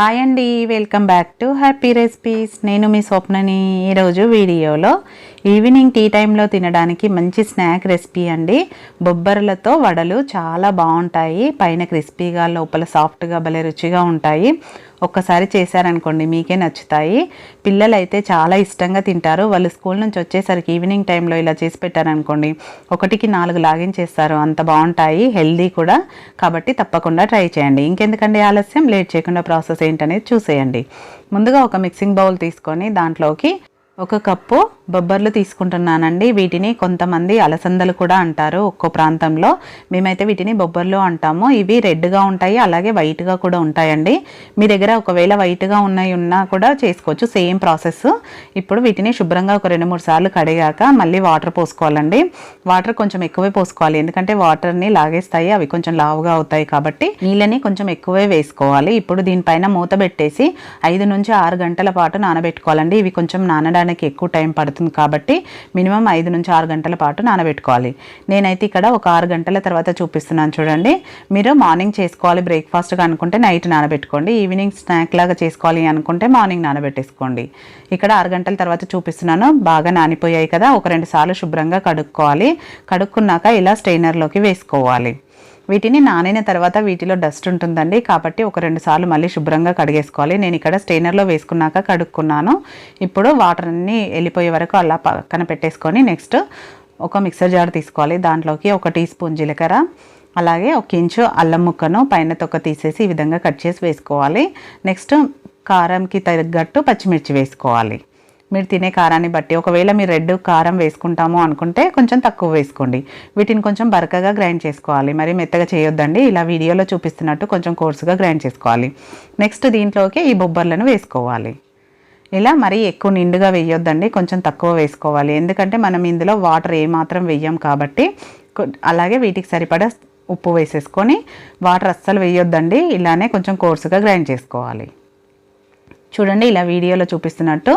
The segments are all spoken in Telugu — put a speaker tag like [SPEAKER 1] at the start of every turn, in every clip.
[SPEAKER 1] హాయ్ అండి welcome back to happy recipes నేను మీ స్వప్నని ఈరోజు వీడియోలో ఈవినింగ్ టీ టైంలో తినడానికి మంచి స్నాక్ రెసిపీ అండి బొబ్బర్లతో వడలు చాలా బాగుంటాయి పైన క్రిస్పీగా లోపల సాఫ్ట్గా భలే రుచిగా ఉంటాయి ఒక్కసారి చేశారనుకోండి మీకే నచ్చుతాయి పిల్లలు అయితే చాలా ఇష్టంగా తింటారు వాళ్ళు స్కూల్ నుంచి వచ్చేసరికి ఈవినింగ్ టైంలో ఇలా చేసి పెట్టారనుకోండి ఒకటికి నాలుగు చేస్తారు అంత బాగుంటాయి హెల్దీ కూడా కాబట్టి తప్పకుండా ట్రై చేయండి ఇంకెందుకండి ఆలస్యం లేట్ చేయకుండా ప్రాసెస్ ఏంటనేది చూసేయండి ముందుగా ఒక మిక్సింగ్ బౌల్ తీసుకొని దాంట్లోకి ఒక కప్పు బొబ్బర్లు తీసుకుంటున్నానండి వీటిని కొంతమంది అలసందలు కూడా అంటారు ఒక్కో ప్రాంతంలో మేమైతే వీటిని బొబ్బర్లు అంటాము ఇవి రెడ్గా ఉంటాయి అలాగే వైట్గా కూడా ఉంటాయండి మీ దగ్గర ఒకవేళ వైట్గా ఉన్నాయి ఉన్నా కూడా చేసుకోవచ్చు సేమ్ ప్రాసెస్ ఇప్పుడు వీటిని శుభ్రంగా ఒక రెండు మూడు సార్లు కడిగాక మళ్ళీ వాటర్ పోసుకోవాలండి వాటర్ కొంచెం ఎక్కువే పోసుకోవాలి ఎందుకంటే వాటర్ని లాగేస్తాయి అవి కొంచెం లావుగా అవుతాయి కాబట్టి నీళ్ళని కొంచెం ఎక్కువే వేసుకోవాలి ఇప్పుడు దీనిపైన మూత పెట్టేసి ఐదు నుంచి ఆరు గంటల పాటు నానబెట్టుకోవాలండి ఇవి కొంచెం నానడానికి ఎక్కువ టైం పడుతుంది అవుతుంది కాబట్టి మినిమం ఐదు నుంచి ఆరు గంటల పాటు నానబెట్టుకోవాలి నేనైతే ఇక్కడ ఒక ఆరు గంటల తర్వాత చూపిస్తున్నాను చూడండి మీరు మార్నింగ్ చేసుకోవాలి బ్రేక్ఫాస్ట్గా అనుకుంటే నైట్ నానబెట్టుకోండి ఈవినింగ్ స్నాక్ లాగా చేసుకోవాలి అనుకుంటే మార్నింగ్ నానబెట్టేసుకోండి ఇక్కడ ఆరు గంటల తర్వాత చూపిస్తున్నాను బాగా నానిపోయాయి కదా ఒక రెండు సార్లు శుభ్రంగా కడుక్కోవాలి కడుక్కున్నాక ఇలా స్ట్రైనర్లోకి వేసుకోవాలి వీటిని నానిన తర్వాత వీటిలో డస్ట్ ఉంటుందండి కాబట్టి ఒక రెండు సార్లు మళ్ళీ శుభ్రంగా కడిగేసుకోవాలి నేను ఇక్కడ స్టెయినర్లో వేసుకున్నాక కడుక్కున్నాను ఇప్పుడు వాటర్ అన్ని వెళ్ళిపోయే వరకు అలా పక్కన పెట్టేసుకొని నెక్స్ట్ ఒక మిక్సర్ జార్ తీసుకోవాలి దాంట్లోకి ఒక టీ స్పూన్ జీలకర్ర అలాగే ఒక ఇంచు అల్లం ముక్కను పైన తొక్క తీసేసి ఈ విధంగా కట్ చేసి వేసుకోవాలి నెక్స్ట్ కారంకి తగ్గట్టు పచ్చిమిర్చి వేసుకోవాలి మీరు తినే కారాన్ని బట్టి ఒకవేళ మీరు రెడ్ కారం వేసుకుంటాము అనుకుంటే కొంచెం తక్కువ వేసుకోండి వీటిని కొంచెం బరకగా గ్రైండ్ చేసుకోవాలి మరి మెత్తగా చేయొద్దండి ఇలా వీడియోలో చూపిస్తున్నట్టు కొంచెం కోర్సుగా గ్రైండ్ చేసుకోవాలి నెక్స్ట్ దీంట్లోకి ఈ బొబ్బర్లను వేసుకోవాలి ఇలా మరీ ఎక్కువ నిండుగా వేయొద్దండి కొంచెం తక్కువ వేసుకోవాలి ఎందుకంటే మనం ఇందులో వాటర్ ఏమాత్రం వేయం కాబట్టి అలాగే వీటికి సరిపడా ఉప్పు వేసేసుకొని వాటర్ అస్సలు వేయొద్దండి ఇలానే కొంచెం కోర్సుగా గ్రైండ్ చేసుకోవాలి చూడండి ఇలా వీడియోలో చూపిస్తున్నట్టు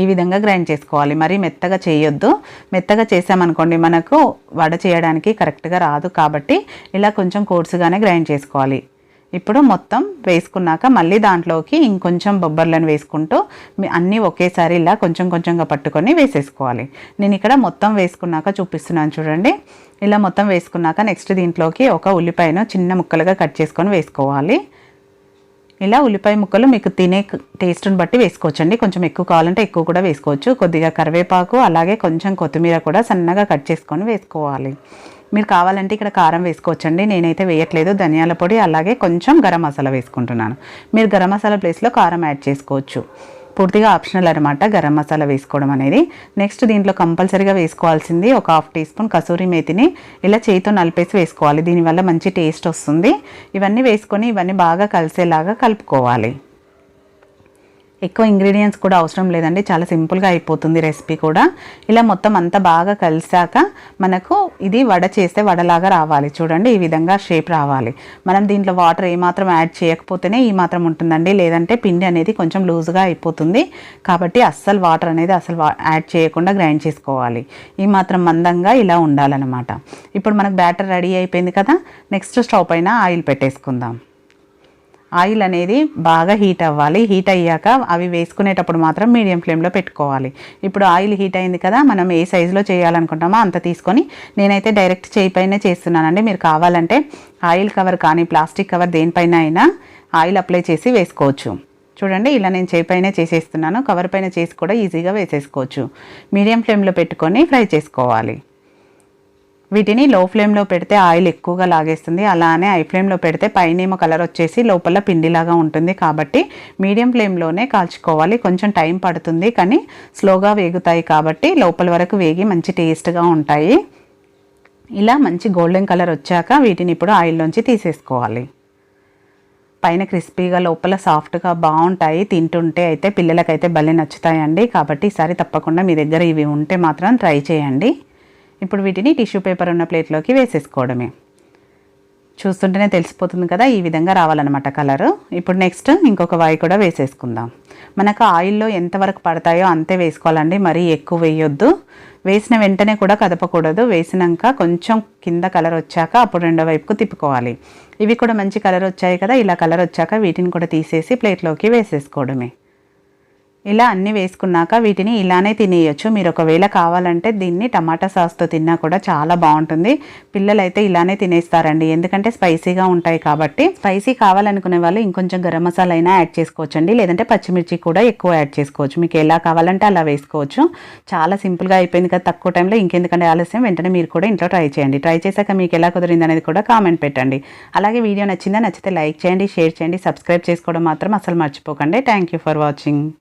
[SPEAKER 1] ఈ విధంగా గ్రైండ్ చేసుకోవాలి మరి మెత్తగా చేయొద్దు మెత్తగా చేసామనుకోండి మనకు వడ చేయడానికి కరెక్ట్గా రాదు కాబట్టి ఇలా కొంచెం కోర్సుగానే గ్రైండ్ చేసుకోవాలి ఇప్పుడు మొత్తం వేసుకున్నాక మళ్ళీ దాంట్లోకి ఇంకొంచెం బొబ్బర్లను వేసుకుంటూ అన్నీ ఒకేసారి ఇలా కొంచెం కొంచెంగా పట్టుకొని వేసేసుకోవాలి నేను ఇక్కడ మొత్తం వేసుకున్నాక చూపిస్తున్నాను చూడండి ఇలా మొత్తం వేసుకున్నాక నెక్స్ట్ దీంట్లోకి ఒక ఉల్లిపాయను చిన్న ముక్కలుగా కట్ చేసుకొని వేసుకోవాలి ఇలా ఉల్లిపాయ ముక్కలు మీకు తినే టేస్ట్ని బట్టి వేసుకోవచ్చండి కొంచెం ఎక్కువ కావాలంటే ఎక్కువ కూడా వేసుకోవచ్చు కొద్దిగా కరివేపాకు అలాగే కొంచెం కొత్తిమీర కూడా సన్నగా కట్ చేసుకొని వేసుకోవాలి మీరు కావాలంటే ఇక్కడ కారం వేసుకోవచ్చండి నేనైతే వేయట్లేదు ధనియాల పొడి అలాగే కొంచెం గరం మసాలా వేసుకుంటున్నాను మీరు గరం మసాలా ప్లేస్లో కారం యాడ్ చేసుకోవచ్చు పూర్తిగా ఆప్షనల్ అనమాట గరం మసాలా వేసుకోవడం అనేది నెక్స్ట్ దీంట్లో కంపల్సరీగా వేసుకోవాల్సింది ఒక హాఫ్ టీ స్పూన్ కసూరి మేతిని ఇలా చేయితో నలిపేసి వేసుకోవాలి దీనివల్ల మంచి టేస్ట్ వస్తుంది ఇవన్నీ వేసుకొని ఇవన్నీ బాగా కలిసేలాగా కలుపుకోవాలి ఎక్కువ ఇంగ్రీడియంట్స్ కూడా అవసరం లేదండి చాలా సింపుల్గా అయిపోతుంది రెసిపీ కూడా ఇలా మొత్తం అంతా బాగా కలిసాక మనకు ఇది వడ చేస్తే వడలాగా రావాలి చూడండి ఈ విధంగా షేప్ రావాలి మనం దీంట్లో వాటర్ ఏమాత్రం యాడ్ చేయకపోతేనే ఈ మాత్రం ఉంటుందండి లేదంటే పిండి అనేది కొంచెం లూజ్గా అయిపోతుంది కాబట్టి అస్సలు వాటర్ అనేది అసలు యాడ్ చేయకుండా గ్రైండ్ చేసుకోవాలి ఈ మాత్రం మందంగా ఇలా ఉండాలన్నమాట ఇప్పుడు మనకు బ్యాటర్ రెడీ అయిపోయింది కదా నెక్స్ట్ స్టవ్ పైన ఆయిల్ పెట్టేసుకుందాం ఆయిల్ అనేది బాగా హీట్ అవ్వాలి హీట్ అయ్యాక అవి వేసుకునేటప్పుడు మాత్రం మీడియం ఫ్లేమ్లో పెట్టుకోవాలి ఇప్పుడు ఆయిల్ హీట్ అయింది కదా మనం ఏ సైజులో చేయాలనుకుంటామో అంత తీసుకొని నేనైతే డైరెక్ట్ చేయి పైన చేస్తున్నానండి మీరు కావాలంటే ఆయిల్ కవర్ కానీ ప్లాస్టిక్ కవర్ దేనిపైన అయినా ఆయిల్ అప్లై చేసి వేసుకోవచ్చు చూడండి ఇలా నేను చేయి పైన చేసేస్తున్నాను కవర్ పైన చేసి కూడా ఈజీగా వేసేసుకోవచ్చు మీడియం ఫ్లేమ్లో పెట్టుకొని ఫ్రై చేసుకోవాలి వీటిని లో ఫ్లేమ్లో పెడితే ఆయిల్ ఎక్కువగా లాగేస్తుంది అలానే హై ఫ్లేమ్లో పెడితే పైనేమో కలర్ వచ్చేసి లోపల పిండిలాగా ఉంటుంది కాబట్టి మీడియం ఫ్లేమ్లోనే కాల్చుకోవాలి కొంచెం టైం పడుతుంది కానీ స్లోగా వేగుతాయి కాబట్టి లోపల వరకు వేగి మంచి టేస్ట్గా ఉంటాయి ఇలా మంచి గోల్డెన్ కలర్ వచ్చాక వీటిని ఇప్పుడు ఆయిల్లోంచి తీసేసుకోవాలి పైన క్రిస్పీగా లోపల సాఫ్ట్గా బాగుంటాయి తింటుంటే అయితే పిల్లలకైతే భలే నచ్చుతాయండి కాబట్టి ఈసారి తప్పకుండా మీ దగ్గర ఇవి ఉంటే మాత్రం ట్రై చేయండి ఇప్పుడు వీటిని టిష్యూ పేపర్ ఉన్న ప్లేట్లోకి వేసేసుకోవడమే చూస్తుంటేనే తెలిసిపోతుంది కదా ఈ విధంగా రావాలన్నమాట కలరు ఇప్పుడు నెక్స్ట్ ఇంకొక వాయి కూడా వేసేసుకుందాం మనకు ఆయిల్లో ఎంతవరకు పడతాయో అంతే వేసుకోవాలండి మరీ ఎక్కువ వేయొద్దు వేసిన వెంటనే కూడా కదపకూడదు వేసినాక కొంచెం కింద కలర్ వచ్చాక అప్పుడు రెండో వైపుకు తిప్పుకోవాలి ఇవి కూడా మంచి కలర్ వచ్చాయి కదా ఇలా కలర్ వచ్చాక వీటిని కూడా తీసేసి ప్లేట్లోకి వేసేసుకోవడమే ఇలా అన్నీ వేసుకున్నాక వీటిని ఇలానే తినేయచ్చు మీరు ఒకవేళ కావాలంటే దీన్ని టమాటా సాస్తో తిన్నా కూడా చాలా బాగుంటుంది పిల్లలైతే ఇలానే తినేస్తారండి ఎందుకంటే స్పైసీగా ఉంటాయి కాబట్టి స్పైసీ కావాలనుకునే వాళ్ళు ఇంకొంచెం గరం మసాలా అయినా యాడ్ చేసుకోవచ్చండి లేదంటే పచ్చిమిర్చి కూడా ఎక్కువ యాడ్ చేసుకోవచ్చు మీకు ఎలా కావాలంటే అలా వేసుకోవచ్చు చాలా సింపుల్గా అయిపోయింది కదా తక్కువ టైంలో ఇంకెందుకంటే ఆలస్యం వెంటనే మీరు కూడా ఇంట్లో ట్రై చేయండి ట్రై చేశాక మీకు ఎలా కుదిరింది అనేది కూడా కామెంట్ పెట్టండి అలాగే వీడియో నచ్చిందా నచ్చితే లైక్ చేయండి షేర్ చేయండి సబ్స్క్రైబ్ చేసుకోవడం మాత్రం అసలు మర్చిపోకండి థ్యాంక్ ఫర్ వాచింగ్